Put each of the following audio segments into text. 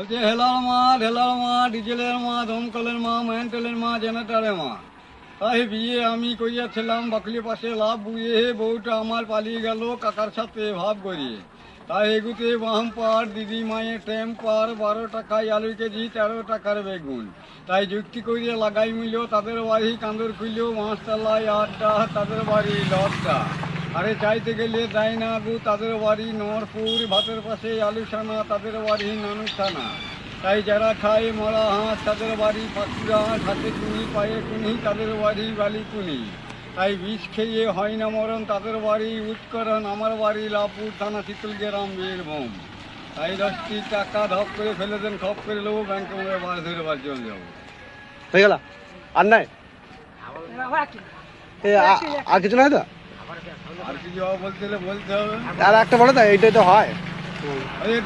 বলছে হেলার মা ঢেলার মা, ডিজেলের মা, দমকলের মা ম্যান্টেলের মা জেনারেটারের মা। তাই বিয়ে আমি করিয়াছিলাম, বাকলি পাশে লাভ বুয়ে, বউটা আমার পালিয়ে গেল, কাকার সাথে ভাব করিয়ে তাই এগুতে বাম পার দিদি মায়ের টেম পার বারো টাকায় আলু কেজি, তেরো টাকার বেগুন। তাই যুক্তি করিয়া লাগাই মিল, তাদের বাড়ি কান্দর খুইল মাছতলায় আড্ডা, তাদের বাড়ি লড্ডা আরে চাইতে গেলে দেয় না গু তাদের বাড়ি নরপুর ভাতের পাশে আলুসানা তাদের বাড়ি নানুসানা তাই যারা খায় মরা হাঁস তাদের বাড়ি পাকুড়া হাঁস হাতে কুনি পায়ে কুনি তাদের বাড়ি বালি কুনি। তাই বিষ খেয়ে হয় না মরণ তাদের বাড়ি উৎকরণ আমার বাড়ি লাপুর থানা শীতল গ্রাম বীরভূম তাই দশটি টাকা ধপ করে ফেলে দেন খপ করে নেব ব্যাংকে মনে বাস ধরে বাস চলে যাব। হয়ে গেল? আর নাই? আর কিছু নাই তো? আর বলতে হলে বলতে হবে। আর একটা বলো তো এইটাই তো হয়।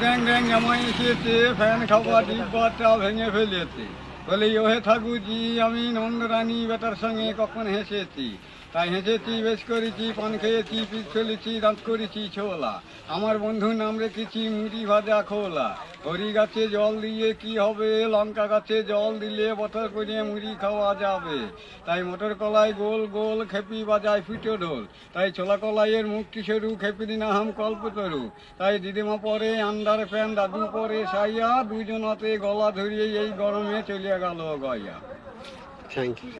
ড্যাং ড্যাং জামাই এসেছে ফ্যান খাওয়া ডিব্বাটা ভেঙে ফেলেছে। বলে ওহে ঠাকুরজি আমি নন্দরানী বেটার সঙ্গে কখন হেসেছি? তাই হেসেছি বেশ করেছি, পান খেয়েছি পিঠ চলেছি দাঁত করেছি, ছোলা। আমার বন্ধুর নাম রেখেছি, মুড়ি ভাজা খোলা। হরি গাছে জল দিয়ে কি হবে, লঙ্কা গাছে জল দিলে বছর করে মুড়ি খাওয়া যাবে। তাই মটর কলাই গোল গোল খেপি বাজায় ফিটো ঢোল। তাই ছোলা কলাইয়ের মুখটি সরু খেপির নাম কল্প তরু তাই দিদিমা পরে আন্ডার প্যান দাদু পরে সাইয়া দুজনাতে গলা ধরিয়ে এই গরমে চলিয়া গেল গয়া। Thank you